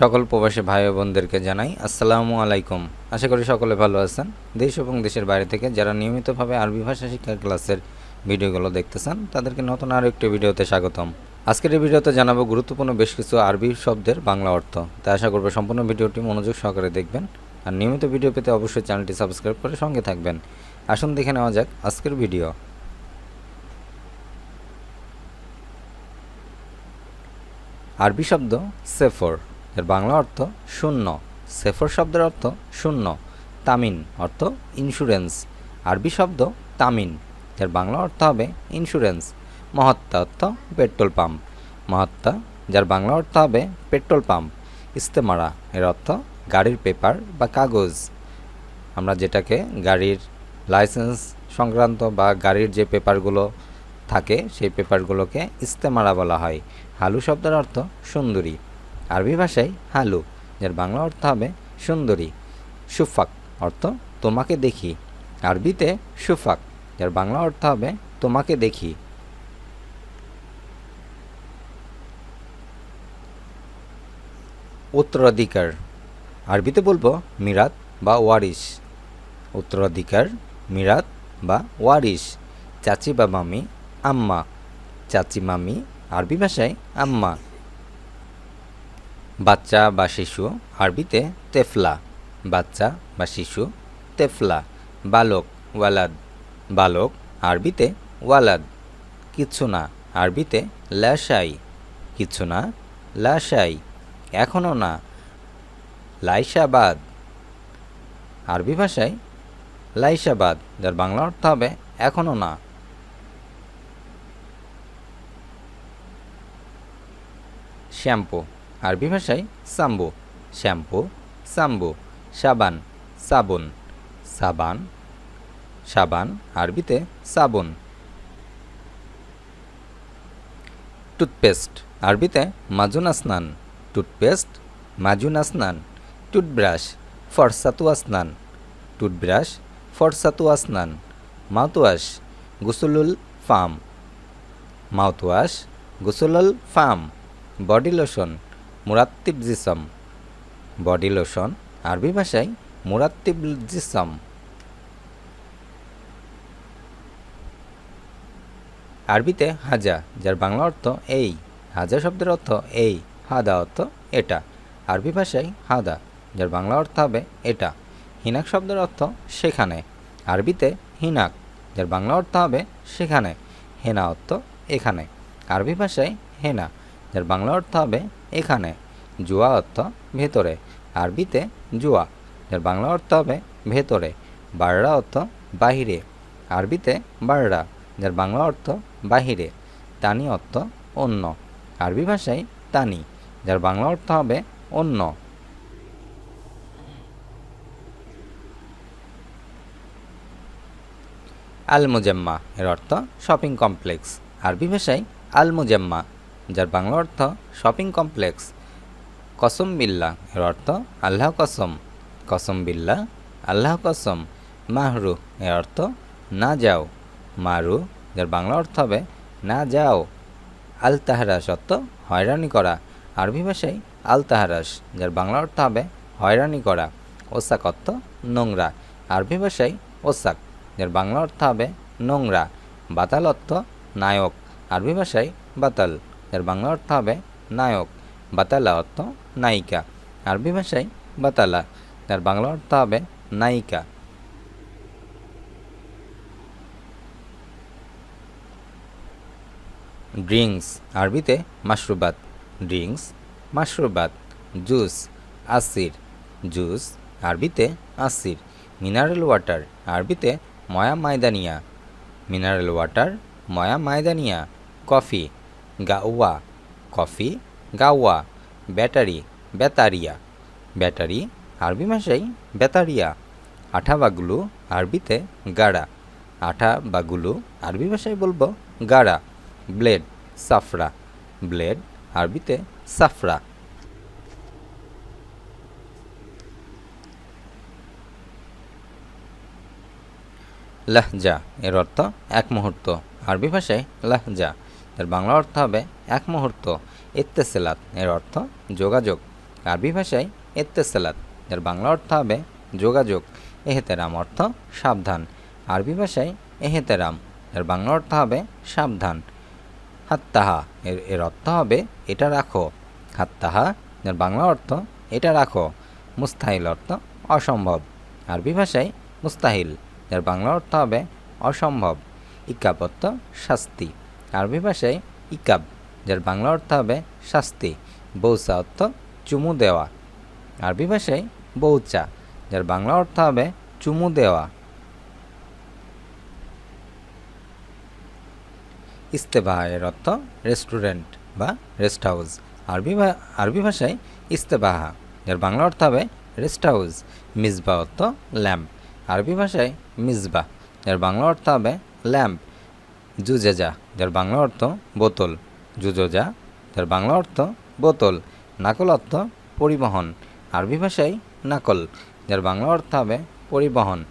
সকল প্রবাসী ভাই বোনদেরকে জানাই আসসালামু আলাইকুম। আশা করি সকলে ভালো আছেন। দেশ এবং দেশের বাইরে থেকে যারা নিয়মিতভাবে আরবি ভাষা শিক্ষার ক্লাসের ভিডিওগুলো দেখতেছেন, তাদেরকে নতুন আরও একটি ভিডিওতে স্বাগতম। আজকের এই ভিডিওতে জানাব গুরুত্বপূর্ণ বেশ কিছু আরবি শব্দের বাংলা অর্থ। তাই আশা করব সম্পূর্ণ ভিডিওটি মনোযোগ সহকারে দেখবেন। আর নিয়মিত ভিডিও পেতে অবশ্যই চ্যানেলটি সাবস্ক্রাইব করে সঙ্গে থাকবেন। আসুন দেখে নেওয়া যাক আজকের ভিডিও। আরবি শব্দ সেফর। এর বাংলা অর্থ শূন্য, সেফর শব্দের অর্থ শূন্য, তামিন অর্থ ইন্স্যুরেন্স আরবি শব্দ তামিন, এর বাংলা অর্থ হবে ইন্স্যুরেন্স মহাত্মা অর্থ পেট্রোল পাম্প, মহাত্মা, যার বাংলা অর্থ হবে পেট্রোল পাম্প, ইস্তেমারা, এর অর্থ গাড়ির পেপার বা কাগজ, আমরা যেটাকে গাড়ির লাইসেন্স সংক্রান্ত বা গাড়ির যে পেপারগুলো থাকে, সেই পেপারগুলোকে ইস্তেমারা বলা হয়, হালু শব্দের অর্থ সুন্দরী আরবি ভাষায় হালু, যার বাংলা অর্থ হবে সুন্দরী। সুফাক অর্থ তোমাকে দেখি। আরবিতে সুফাক, যার বাংলা অর্থ হবে তোমাকে দেখি। উত্তরাধিকার। আরবিতে বলব মিরাত বা ওয়ারিশ। উত্তরাধিকার, মিরাত বা ওয়ারিশ। চাচি বা মামি, আম্মা। চাচি, মামি, আরবি ভাষায় আম্মা। বাচ্চা বা শিশু, আরবিতে তেফলা, বাচ্চা বা শিশু, তেফলা, বালক, ওয়ালাদ, বালক, আরবিতে ওয়ালাদ, কিছু না, আরবিতে লাশাই, কিছু না, লাশাই এখনও না, লাইশাবাদ, আরবি ভাষায় লাইশাবাদ, যার বাংলা অর্থ হবে এখনও না। শ্যাম্পু আরবি ভাষায় সাম্বু, শ্যাম্পু, সাম্বু, সাবান, সাবুন, সাবান সাবান, আরবিতে সাবুন। টুথপেস্ট, আরবিতে মাজুন আসনান টুথপেস্ট মাজুন আসনান টুথব্রাশ ফরসাতু আসনান টুথব্রাশ ফরসাতু আসনান মাউথওয়াশ, গুসুলুল ফার্ম মাউথওয়াশ, গুসুলুল ফার্ম বডি লোশন। মুরাত্তিব জিসম বডি লোশন, আরবি ভাষায় মুরাত্তিব জিসম আরবিতে হাজা, যার বাংলা অর্থ এই, হাজা শব্দের অর্থ এই, হাদা অর্থ এটা। আরবি ভাষায় হাদা, যার বাংলা অর্থ হবে এটা। হিনাক শব্দের অর্থ সেখানে। আরবিতে হিনাক, যার বাংলা অর্থ হবে সেখানে। হেনা অর্থ এখানে। আরবি ভাষায় হেনা যার বাংলা অর্থ হবে এখানে, জুয়া অর্থ ভেতরে, আরবিতে জুয়া। যার বাংলা অর্থ হবে ভেতরে, বাররা অর্থ বাহিরে, আরবিতে বাররা। যার বাংলা অর্থ বাহিরে, তানি অর্থ অন্য। আরবি ভাষায় তানি যার বাংলা অর্থ হবে অন্য। আল মুজাম্মা এর অর্থ শপিং কমপ্লেক্স। আরবি ভাষায় আল মুজাম্মা যার বাংলা অর্থ শপিং কমপ্লেক্স কসম বিল্লা এর অর্থ আল্লাহ কসম। কসম বিল্লা আল্লাহ কসম। মাহরু এর অর্থ না যাও। মারু, যার বাংলা অর্থ হবে না যাও। আল তাহারাস অর্থ হয়রানি করা। আরবি ভাষায় আল তাহারাস যার বাংলা অর্থ হবে হয়রানি করা। ওসাক অর্থ নোংরা। আরবি ভাষায় ওসাক, যার বাংলা অর্থ হবে নোংরা। বাতাল অর্থ নায়ক। আরবি ভাষায় বাতাল। যার বাংলা অর্থ হবে নায়ক, বাতালা অর্থ নায়িকা। আরবি ভাষায় বাতালা যার বাংলা অর্থ হবে নায়িকা। ড্রিঙ্কস আরবিতে মাশরুবাত। ড্রিঙ্কস মাশরুবাত, জুস, আসির। জুস, আরবিতে আসির। মিনারেল ওয়াটার, আরবিতে ময়া মায়দানিয়া। মিনারেল ওয়াটার, ময়া মায়দানিয়া। কফি গাওয়া কফি গাওয়া ব্যাটারি, ব্যাতারিয়া, ব্যাটারি, আরবি ভাষায় ব্যাতারিয়া, আঠা বাগুলু, আরবিতে গাড়া, আঠা বাগুলু, আরবি ভাষায় বলব গাড়া, ব্লেড, সাফরা, ব্লেড, আরবিতে সাফরা। লাহজা, এর অর্থ এক মুহূর্ত, আরবি ভাষায় লাহজা। এর বাংলা অর্থ হবে এক মুহূর্ত ইত্তেসেলাত এর অর্থ যোগাযোগ। আরবি ভাষায় এত্তেসালাত। যার বাংলা অর্থ হবে যোগাযোগ। এহেতেরাম অর্থ সাবধান। আরবি ভাষায় এহেতেরাম। এর বাংলা অর্থ হবে সাবধান। হাত্তাহা। এর এর অর্থ হবে এটা রাখো। হাত্তাহা। এর বাংলা অর্থ এটা রাখো। মুস্তাহিল অর্থ অসম্ভব। আরবি ভাষায় মুস্তাহিল। এর বাংলা অর্থ হবে অসম্ভব। অর্থ শাস্তি। আরবি ভাষায় ইকাব, যার বাংলা অর্থ হবে শাস্তি বৌসা অর্থ চুমু দেওয়া। আরবি ভাষায় বৌচা, যার বাংলা অর্থ হবে চুমু দেওয়া। ইস্তেবাহা এর অর্থ রেস্টুরেন্ট বা রেস্ট হাউস। আরবি আরবি ভাষায় ইস্তেবাহা, যার বাংলা অর্থ হবে রেস্ট হাউস। মিসবা অর্থ ল্যাম্প। আরবি ভাষায় মিসবা যার বাংলা অর্থ হবে ল্যাম্প। জুজেজা, যার বাংলা অর্থ বোতল। জুজোজা, যার বাংলা অর্থ বোতল। নাকল অর্থ পরিবহন। আরবি ভাষায় নাকল, যার বাংলা অর্থ হবে পরিবহন।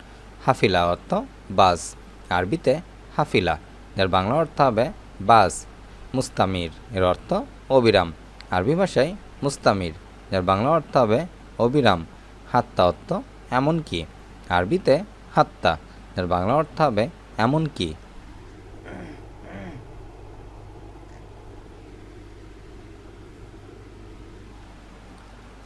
হাফিলা অর্থ বাস। আরবিতে হাফিলা, যার বাংলা অর্থ হবে বাস। মুস্তামির, এর অর্থ অবিরাম। আরবি ভাষায় মুস্তামির, যার বাংলা অর্থ হবে অবিরাম। হাত্তা অর্থ এমন কি আরবিতে হাত্তা, যার বাংলা অর্থ হবে এমন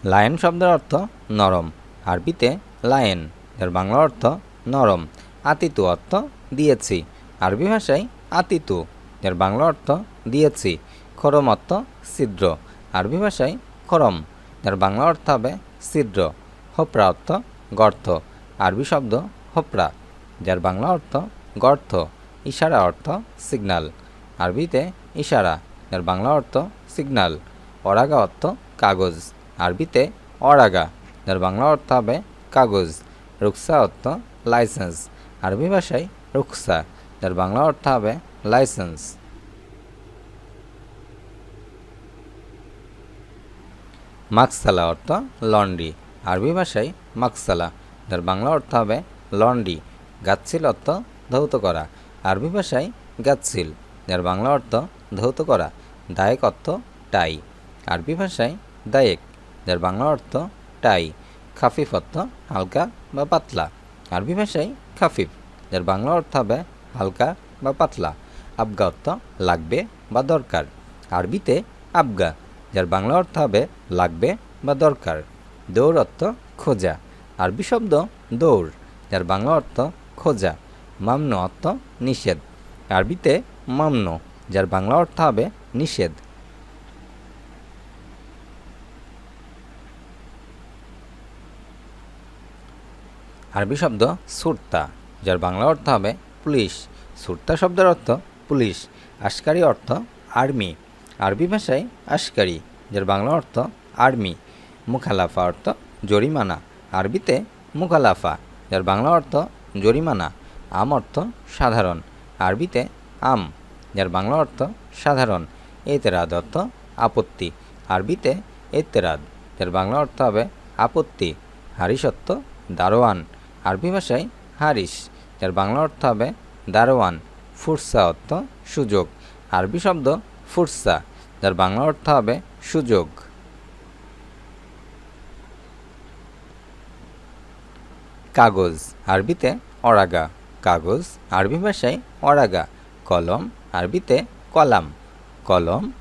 লায়ন শব্দের অর্থ নরম। আরবিতে লায়ন, এর বাংলা অর্থ নরম। আতিতু অর্থ দিয়েছি। আরবি ভাষায় আতিতু, এর বাংলা অর্থ দিয়েছি। খরম অর্থ ছিদ্র। আরবি ভাষায় খরম, এর বাংলা অর্থ হবে ছিদ্র। হোপরা অর্থ গর্ত। আরবি শব্দ হোপরা, যার বাংলা অর্থ গর্ত। ইশারা অর্থ সিগনাল। আরবিতে ইশারা, এর বাংলা অর্থ সিগনাল। অরাগা অর্থ কাগজ। আরবিতে অরাগা, যার বাংলা অর্থ হবে কাগজ, রুকসা অর্থ লাইসেন্স। আরবি ভাষায় রুকসা, যার বাংলা অর্থ হবে লাইসেন্স। মাকসালা অর্থ লন্ড্রি, আরবি ভাষায় মাকসালা, যার বাংলা অর্থ হবে লন্ড্রি। গাচ্ছিল অর্থ ধৌত করা, আরবি ভাষায় গাচ্ছিল, যার বাংলা অর্থ ধৌত করা। দায়েক অর্থ টাই, আরবি ভাষায় দায়েক। যার বাংলা অর্থ টাই, খাফিফ অর্থ হালকা বা পাতলা। আরবি ভাষায় খাফিফ যার বাংলা অর্থ হবে হালকা বা পাতলা। আবগা অর্থ লাগবে বা দরকার। আরবিতে আবগা যার বাংলা অর্থ হবে লাগবে বা দরকার। দৌড় অর্থ খোঁজা। আরবি শব্দ দৌড় যার বাংলা অর্থ খোঁজা। মামনো অর্থ নিষেধ। আরবিতে মামনো যার বাংলা অর্থ হবে নিষেধ। আরবি শব্দ সুরতা, যার বাংলা অর্থ হবে পুলিশ। সুরতা শব্দের অর্থ পুলিশ, আশকারি অর্থ আর্মি। আরবি ভাষায় আশকারি, যার বাংলা অর্থ আর্মি। মুখালাফা অর্থ জরিমানা। আরবিতে মুখালাফা, যার বাংলা অর্থ জরিমানা। আম অর্থ সাধারণ। আরবিতে আম, যার বাংলা অর্থ সাধারণ। এতেরাদ অর্থ আপত্তি। আরবিতে এতেরাদ, যার বাংলা অর্থ হবে আপত্তি। হারিসত্ব দারোয়ান। আরবি ভাষায় হারিস যার বাংলা অর্থ হবে দারোয়ান, ফুরসা অর্থ সুযোগ। আরবি শব্দ ফুরসা, যার বাংলা অর্থ হবে সুযোগ। কাগজ, আরবিতে অরাগা। কাগজ, আরবি ভাষায় অরাগা। কলম, আরবিতে কলাম। কলম,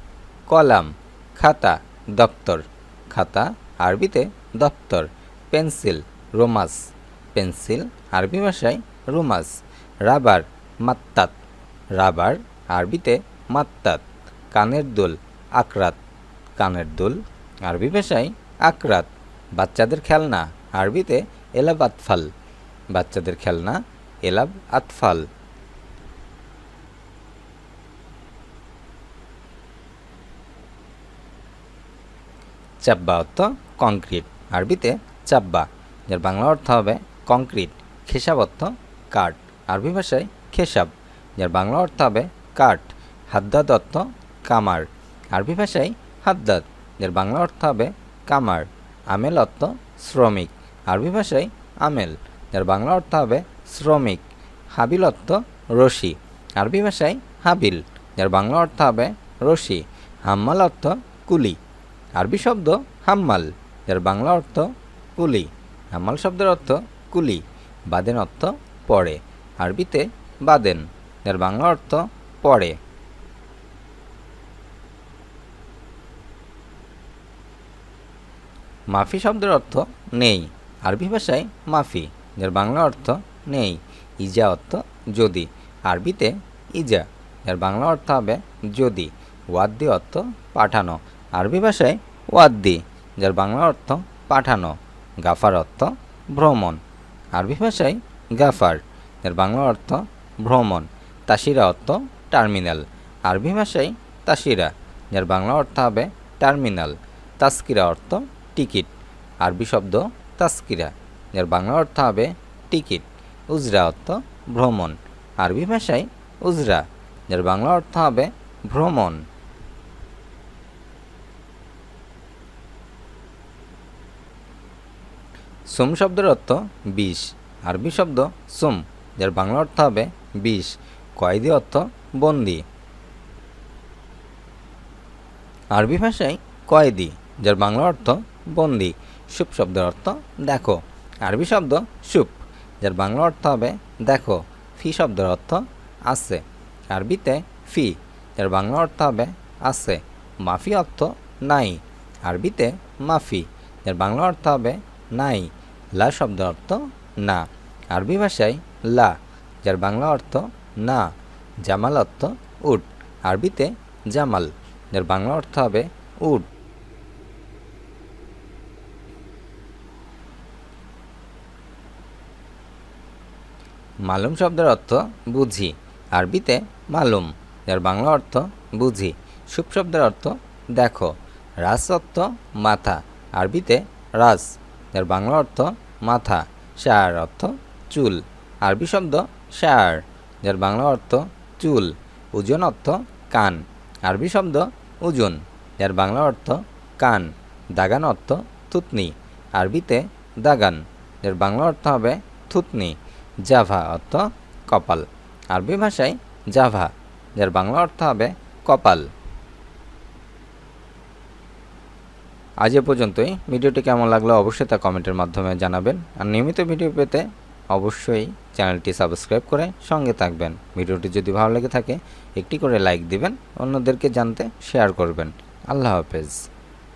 কলাম। খাতা, দপ্তর। খাতা, আরবিতে দপ্তর। Pencil, Roma's. পেন্সিল, আরবি ভাষায় রোমাস, রাবার, মাত্তাত। রাবার, আরবিতে মাত্তাত, কানের দুল, আকরাত। কানের দুল, আরবি ভাষায় আকরাত। বাচ্চাদের খেলনা, আরবিতে এলাব আতফাল। বাচ্চাদের খেলনা, এলাব আতফাল। চাব্বা অর্থ কংক্রিট, আরবিতে চাব্বা, যার বাংলা অর্থ হবে কংক্রিট খেসাব অর্থ কাঠ। আরবি ভাষায় খেসাব, যার বাংলা অর্থ হবে কাঠ। হাদ্দাদ অর্থ কামার। আরবি ভাষায় হাদ্দাদ, যার বাংলা অর্থ হবে কামার। আমেল অর্থ শ্রমিক। আরবি ভাষায় আমেল, যার বাংলা অর্থ হবে শ্রমিক। হাবিল অর্থ রশি। আরবি ভাষায় হাবিল, যার বাংলা অর্থ হবে রশি। হাম্মাল অর্থ কুলি। আরবি শব্দ হাম্মাল, যার বাংলা অর্থ কুলি। হামাল শব্দের অর্থ কুলি বাদেন অর্থ পড়ে। আরবিতে বাদেন যার বাংলা অর্থ পড়ে। মাফি শব্দের অর্থ নেই। আরবি ভাষায় মাফি যার বাংলা অর্থ নেই। ইজা অর্থ যদি। আরবিতে ইজা যার বাংলা অর্থ হবে যদি। ওয়াদ্দি অর্থ পাঠানো। আরবি ভাষায় ওয়াদ্দি, যার বাংলা অর্থ পাঠানো। গাফার অর্থ ভ্রমণ। আরবি ভাষায় গাফার যার বাংলা অর্থ ভ্রমণ, তাসিরা অর্থ টার্মিনাল। আরবি ভাষায় তাসিরা, যার বাংলা অর্থ হবে টার্মিনাল। তাস্কিরা অর্থ টিকিট। আরবি শব্দ তাস্কিরা, যার বাংলা অর্থ হবে টিকিট। উজরা অর্থ ভ্রমণ। আরবি ভাষায় উজরা, যার বাংলা অর্থ হবে ভ্রমণ। সুম শব্দের অর্থ বিষ, আরবি শব্দ সুম, যার বাংলা অর্থ হবে বিষ, কয়েদি অর্থ বন্দি। আরবি ভাষায় কয়েদি, যার বাংলা অর্থ বন্দি, সুপ শব্দের অর্থ দেখো। আরবি শব্দ সুপ, যার বাংলা অর্থ হবে দেখো, ফি শব্দের অর্থ আছে। আরবিতে ফি, যার বাংলা অর্থ হবে আছে, মাফি অর্থ নাই। আরবিতে মাফি, যার বাংলা অর্থ হবে নাই। লা শব্দের অর্থ না। আরবি ভাষায় লা, যার বাংলা অর্থ না। জামাল অর্থ উট। আরবিতে জামাল, যার বাংলা অর্থ হবে উট। মালুম শব্দের অর্থ বুঝি। আরবিতে মালুম, যার বাংলা অর্থ বুঝি। সুপ শব্দের অর্থ দেখো। রাস অর্থ মাথা। আরবিতে রাস। যার বাংলা অর্থ মাথা শায়ার অর্থ চুল। আরবি শব্দ শায়ার যার বাংলা অর্থ চুল। ওজন অর্থ কান। আরবি শব্দ ওজন যার বাংলা অর্থ কান। দাগান অর্থ থুতনি। আরবিতে দাগান যার বাংলা অর্থ হবে থুতনি। জাভা অর্থ কপাল। আরবি ভাষায় জাভা যার বাংলা অর্থ হবে কপাল। আজ এ পর্যন্তই। ভিডিওটি কেমন লাগল অবশ্যই তা কমেন্টের মাধ্যমে জানাবেন। আর নিয়মিত ভিডিও পেতে অবশ্যই চ্যানেলটি সাবস্ক্রাইব করে সঙ্গে থাকবেন। ভিডিওটি যদি ভালো লেগে থাকে, একটি করে লাইক দিবেন, অন্যদেরকে জানতে শেয়ার করবেন। আল্লাহ হাফেজ।